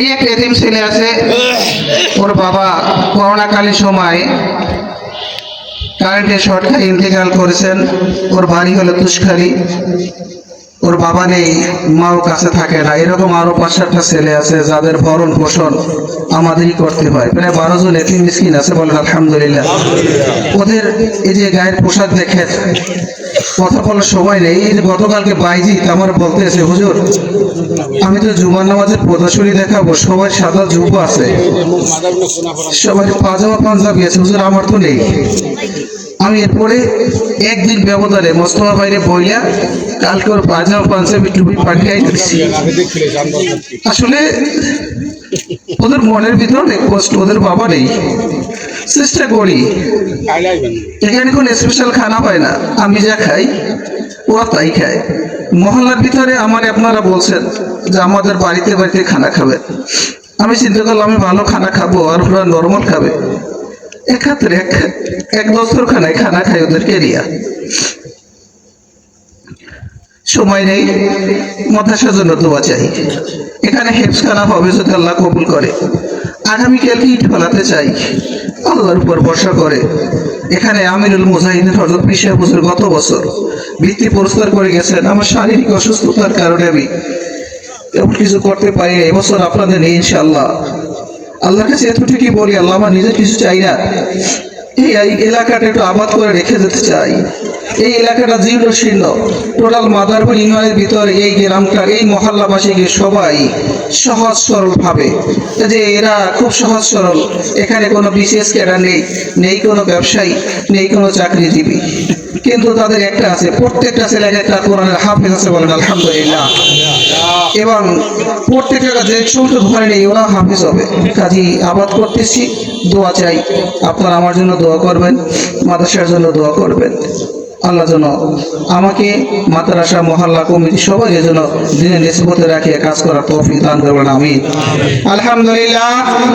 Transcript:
এই এক এতিম ছেলে আছে, ওর বাবা করোনাকালীন সময় কারেন্টের শর্ট খাই ইন্তেকাল করেছেন, ওর বাড়ি হলো তুষখালি। ওর বাবা নেই, মাও কাছে থাকে না। এরকম আরও পাঁচ সাতটা ছেলে আছে যাদের ভরণ পোষণ আমাদেরই করতে হয়। প্রায় বারো জন এতিম মিসকিন আছে বলেন আলহামদুলিল্লাহ। ওদের এই যে গায়ের পোশাক দেখে কথা বলার সময় নেই। এই যে গতকালকে বাইজি আমার বলতেছে হুজুর, আমি তো জুমার নামাজের প্রদর্শনী দেখাবো। সবাই সাদা জুব্বো আছে। সবাই পাজামা, পাঞ্জাবি আছে। হুজুর, আমার তো নেই। আমি এরপরে একদিন ব্যবধানে মোস্তফা বাইরে বইয়া কালকে ওর পাজামা পাঞ্জাবি টুপি পাঠিয়ে দিচ্ছি আসলে ওদের মনের ভিতরে অনেক কষ্ট, ওদের বাবা নেই। চেষ্টা করি। এখানে কোনো স্পেশাল খানা পায় না। আমি যা খাই ওরা তাই খায়। মহল্লার ভিতরে আমার আপনারা বলছেন যে আমাদের বাড়িতে বাড়িতে খানা খাবে। আমি চিন্তা করলাম আমি ভালো খানা খাব, আর ওরা নর্মাল খাবে। এক্ষেত্রে এক এক দস্তর খানায় খানা খাই ওদেরকে এরিয়া সময় নেই মাদ্রাসার জন্য দোয়া চাই। এখানে হেফসখানা হবে যদি আল্লাহ কবুল করে। আগামীকালকে ইট ফেলাতে চাই, আল্লাহর উপর ভরসা করে। এখানে আমিরুল মুজাহিদিন হজরত পিসা বছর গত বছর বৃত্তি পুরস্কার করে গেছেন। আমার শারীরিক অসুস্থতার কারণে আমি এমন কিছু করতে পারি। এবছর আপনাদের নেই ইনশাআল্লাহ আল্লাহর কাছে এতটুকুই বলি, আল্লাহ আমার নিজের কিছু চাই না। এই এলাকাটা একটু আবাদ করে রেখে যেতে চাই। এই এলাকাটা জীর্ণ শীর্ণ টোটাল মাদারপুর ইউনিয়নের ভিতরে এই গ্রামটা, এই মহল্লাবাসীকে সবাই সহজ সরল ভাবে। যে এরা খুব সহজ সরল। এখানে কোনো বিশেষ ক্যাডার নেই নেই কোনো ব্যবসায়ী, নেই কোনো চাকরিজীবী। কিন্তু তাদের একটা আছে, প্রত্যেকটা ছেলের একটা কোরআনের হাফেজ আছে বলেন, আলহামদুলিল্লাহ। এবং পড়তে থাকা যে সমস্ত ভয় নেই ওরা হাফিজ হবে। কাজী আবাদ করতেছি। দোয়া চাই। আপনারা আমার জন্য দোয়া করবেন, মাদ্রাসার জন্য দোয়া করবেন। আল্লাহ যেন আমাকে মাতারাসা মহল্লা, কমিটি সবাই যেন দিনের নিসবতে রাখিয়ে কাজ করার তৌফিক দান করবেন। আমি আলহামদুলিল্লাহ।